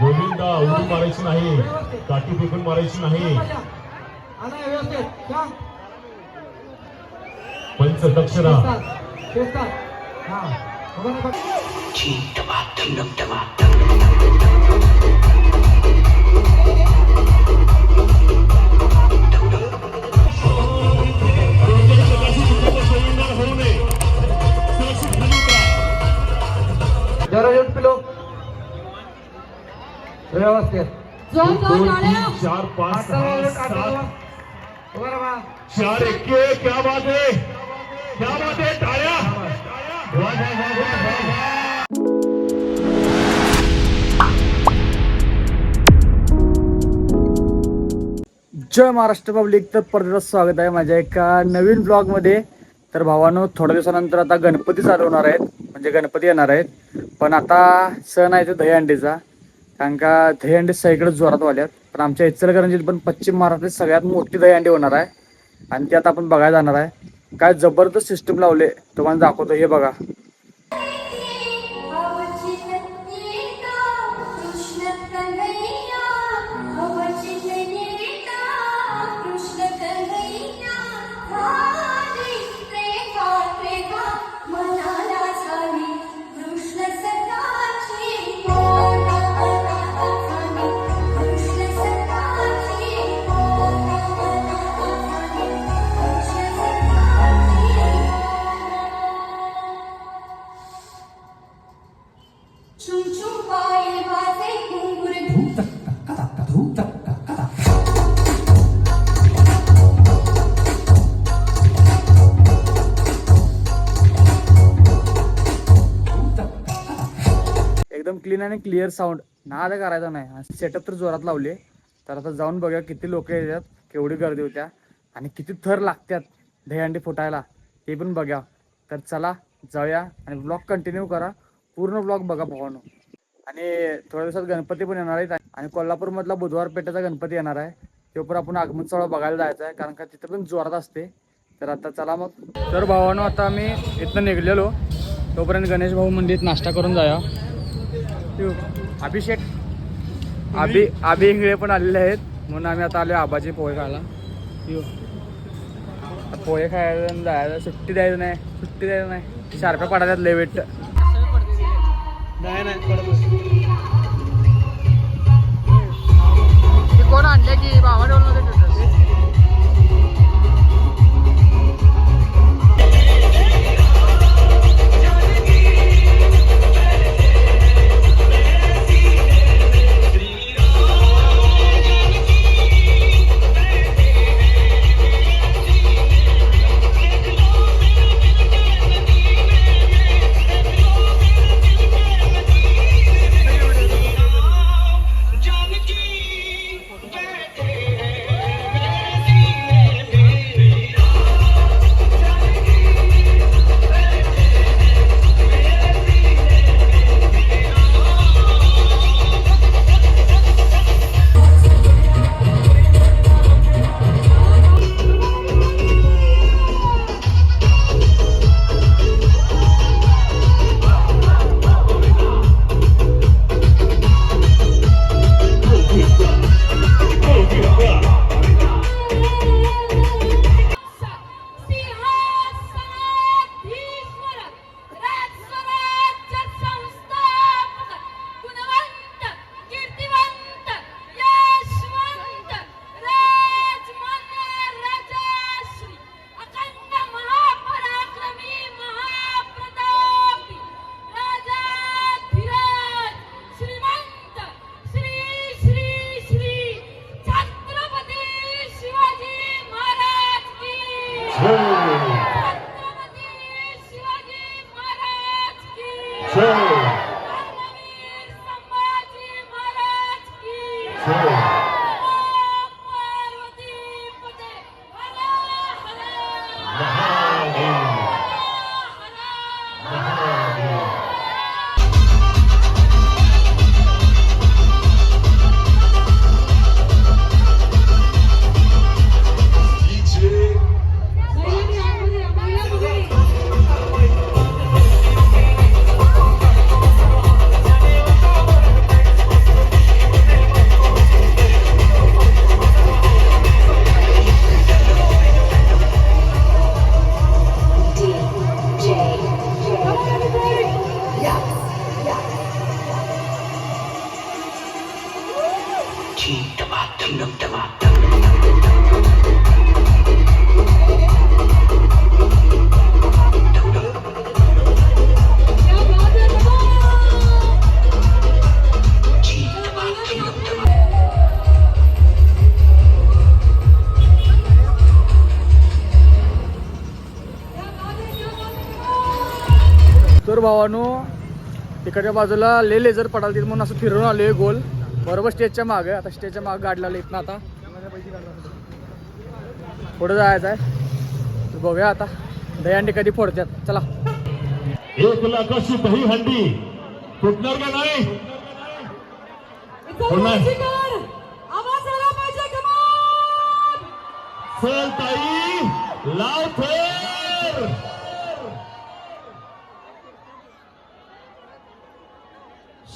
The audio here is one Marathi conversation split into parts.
गोविंदा उडी मारायची नाही. काठी फेकून मारायची नाही. पंच दक्ष जरा येऊन पिलो व्यवस्थित. दोन टाळ्या चार पाच सहा. सात. चार एक्के क्या बात है? क्या बात है टाळ्या? वा, वा, वा, वा, वा, वा. जय महाराष्ट्र पब्लिक तर परत स्वागत आहे माझ्या एका नवीन ब्लॉगमध्ये. तर भावानो थोड्या दिवसानंतर आता गणपती चालू होणार आहेत. म्हणजे गणपती येणार आहेत. पण आता सण आहे तो दहीहंडीचा. कारण का दहीहंडी सगळीकडे जोरात वाल्यात पण आमच्या इचलकरंजीत पण पश्चिम महाराष्ट्रात सगळ्यात मोठी दहीहंडी होणार आहे. आणि ते आता आपण बघायला जाणार आहे. काय जबरदस्त सिस्टम लावले तुम्हाला दाखवतो. हे बघा. एकदम क्लीन आणि क्लिअर साऊंड नाद करायचा नाही. सेटअप तर जोरात लावले तर आता जाऊन बघा किती लोक येतात केवढी गर्दी होत्या आणि किती थर लागतात दहीहंडी फुटायला ते पण बघा तर चला जाऊया आणि ब्लॉग कंटिन्यू करा. पूर्ण ब्लॉग बघा भावानो. आणि थोड्या दिवसात गणपती पण येणार आहेत. आणि कोल्हापूरमधला बुधवार पेठेचा गणपती येणार आहे. तो पण आपण आगमन सोहळा बघायला जायचा आहे कारण का तिथं पण जोरात असते. तर आता चला मग. तर भावानो आता आम्ही इथनं निघलेलो. तोपर्यंत गणेश भाऊ मंदिरात नाश्ता करून जाया अभिषेक. आबी आबी इंगळे पण आलेले आहेत. म्हणून आम्ही आता आलो आबाचे पोहे खायला. पोहे खायला जायला सुट्टी द्यायचं नाही. सुट्टी द्यायचं नाही. शार्प्या पडायच्यात लय वेट. कोण तर भावानो तिकडच्या बाजूला ले लेझर पडाल तिथं म्हणून असं फिरून आलोय गोल. बरोबर स्टेजच्या मागे आता स्टेजच्या मागे गाडी लावली इथनं आता. पुढे जायचं आहे. तर बघूया आता. दहीहंडी कधी फोडतात चला. एक लाखाची दही हंडी. फुटणार का नाही? चल ताई लाव थर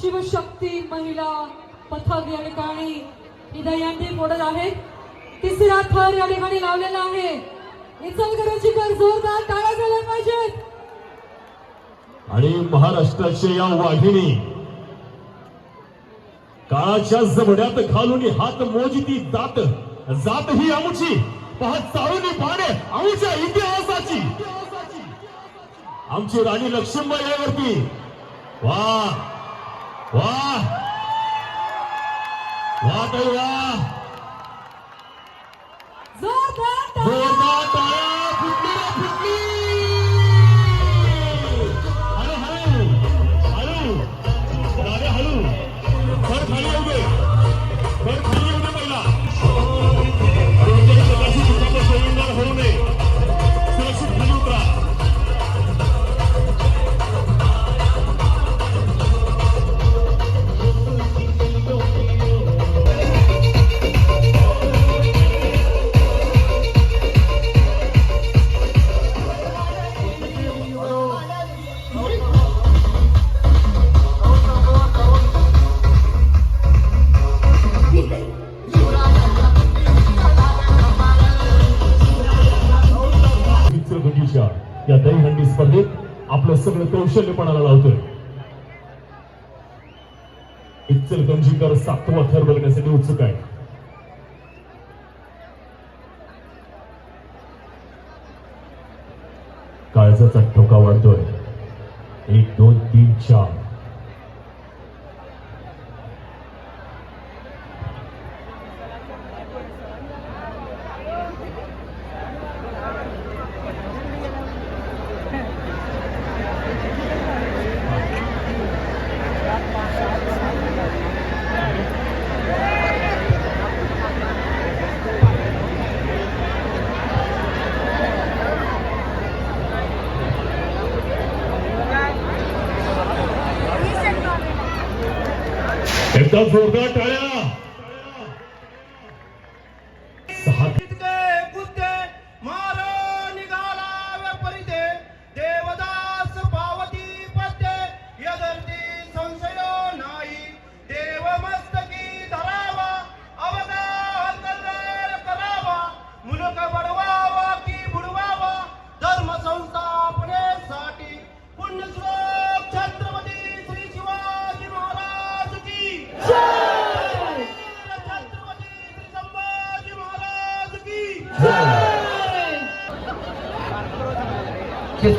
शिवशक्ती महिला पथक या ठिकाणी हृदयांती मोडत आहे तिसरा थर या ठिकाणी लावलेला आहे. इचलकरंजीकर जोरदार टाळ्या झाल्या पाहिजेत. आणि महाराष्ट्राच्या या वाहिनी काळाच्या जबड्यात घालून हात मोजती जात जात ही आमची. पाहत चालून पाणे आमच्या इतिहासाची. आमची राणी लक्ष्मीबाई यावरती. वा. वा वा ताई वा जोरदार टाळ्या. जोरदार इचलकरंजीकर सातवा थर बघण्यासाठी उत्सुक आहे. काळजाचा ठोका वाढतोय. एक दोन तीन चार. एकदा जोरदार टाळ्या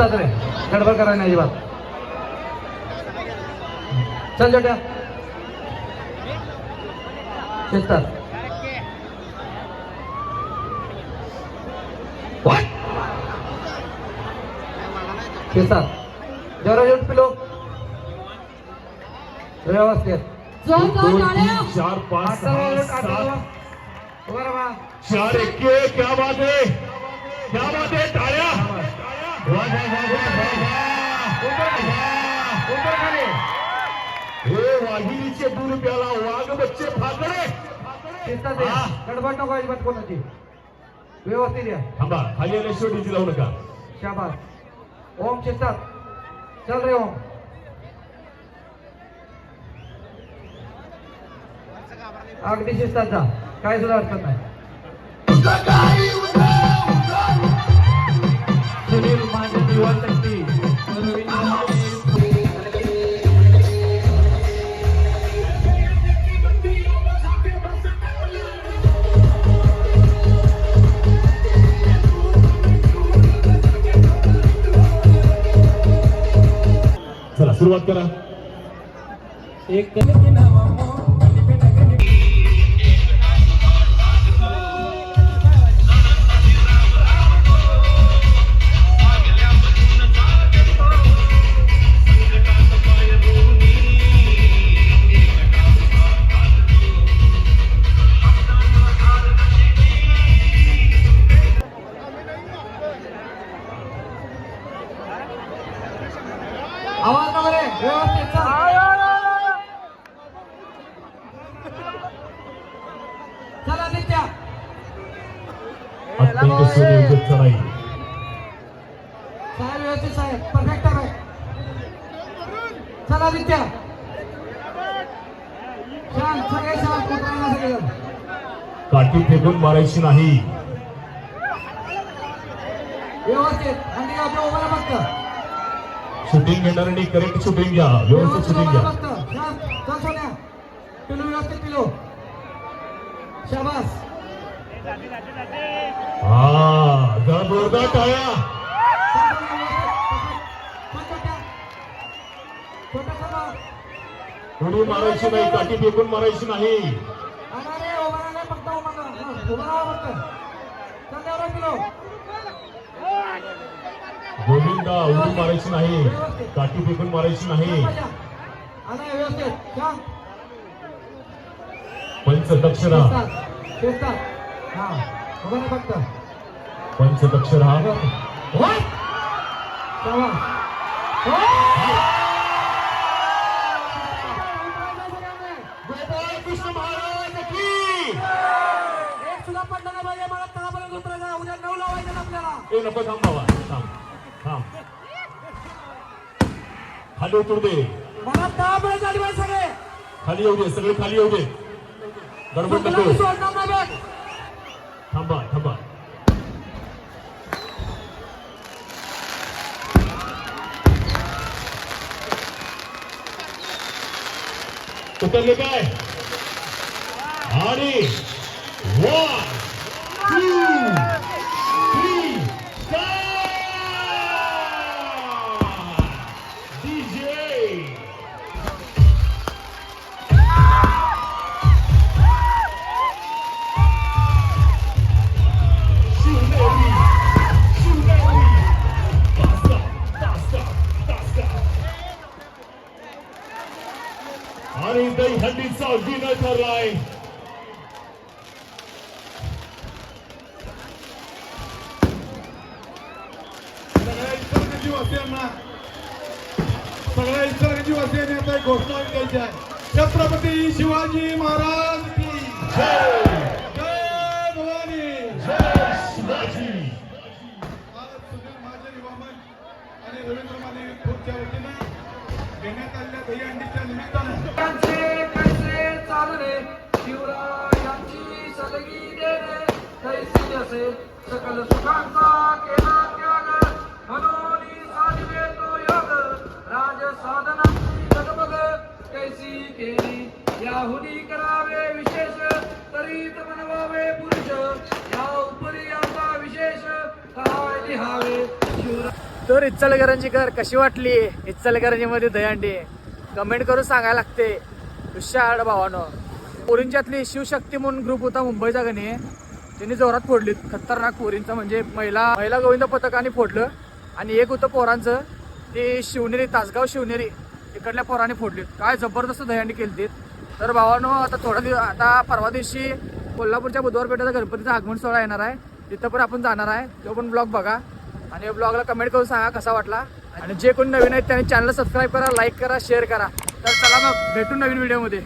शिस्तात रे गडबड करायला नाही अजिबात चल छोट्या शिस्तात शिस्तात जरा येऊन पिलो। व्यवस्थित जोरदार दोन टाळ्या तीन चार पाच आता सहा वर, आता सात। वर. उभा राहा. चार एक्के क्या बात है? क्या बात है? हे वाघिणीचे दूर प्याला वाघ बच्चे फाकडे. शिस्तात ये. हा. गडबड नको अजिबात कोणाची. व्यवस्थित या. थांबा खाली लावू नका. शाबास. ओम शिस्तात चल रे ओम. अगदी शिस्तात जा. काय सुद्धा अडचण नाही. चला सुरुवात करा. एक सुनियोजित चढाई साहेब व्यवस्थित साहेब? परफेक्ट आहे. चला नित्या शांत सगळे शांत कुत्र्यांना सगळेजण काठी फेकून मारायची नाही. व्यवस्थित. आणि आपल्या उभारा फक्त. शूटिंग घेणाऱ्यांनी करेक्ट शूटिंग घ्या. व्यवस्थित शूटिंग घ्या. फक्त. शांत. चल सोन्या. पिलू व्यवस्थित पिलू. शाबास. हा जोरदार टाळ्या. छोटा उडी मारायची नाही काठी फेकून मारायची नाही. गोविंदा उडी मारायची नाही काठी फेकून मारायची नाही. पंच दक्षिणा. फक्त. पंचदक्षरा होय गोपाळ कृष्ण महाराज की एक सुद्धा पडलं नाही पाहिजे मला तळापर्यंत उतरायचं उद्या नऊ लावायचं आपल्याला ए नको थांब बाबा थांब थांब. खाली उतरू दे. मला तळापर्यंत आली पाहिजे सगळे. खाली येऊ दे सगळे खाली येऊ दे. गडबड नको. थांबा. उतरले काय आणि वन टू सगळ्या इतरकांची वासियांनी आता घोषणा द्यायची आहे. छत्रपती शिवाजी महाराज की जय. भवानी. शिवाजी आज सुनील महाजन युवा आणि रवींद्र माने ग्रुपच्या वतीनं घेण्यात आलेल्या दहीहंडीच्या निमित्तानं. चालणे शिवरायांची सलगी देणे कैसी असे सकल सुखांचा केला त्याग. याहुनी करावे विशेष तरीत बनवावे पुरुष. या उपरी आता विशेष काय लिहावे? तर इच्चलकरांची घर कशी वाटली? इच्चलकरांची दयांडी कमेंट करून सांगायला लागते. हुशार भावानं. पोरींच्यातली शिवशक्ती म्हणून ग्रुप होता मुंबईचा गणे त्यांनी जोरात फोडलीत. खतरनाक पोरींचा म्हणजे महिला महिला गोविंद पथकाने फोडलं. आणि एक होतं पोरांचं. ते शिवनेरी तासगाव शिवनेरी. इकडल्या पोराने फोडलीत. काय जबरदस्त दयांडी केली तर भावानो आता थोडा दिवस आता परवा दिवशी कोल्हापूरच्या बुधवार पेठेचा गणपतीचा आगमन सोहळा येणार आहे. तिथं पण आपण जाणार आहे. तो पण ब्लॉग बघा. आणि ब्लॉगला कमेंट करून सांगा कसा वाटला. आणि जे कोण नवीन आहेत त्यांनी चॅनल सबस्क्राईब करा लाईक करा शेअर करा. तर चला मग भेटू नवीन व्हिडिओमध्ये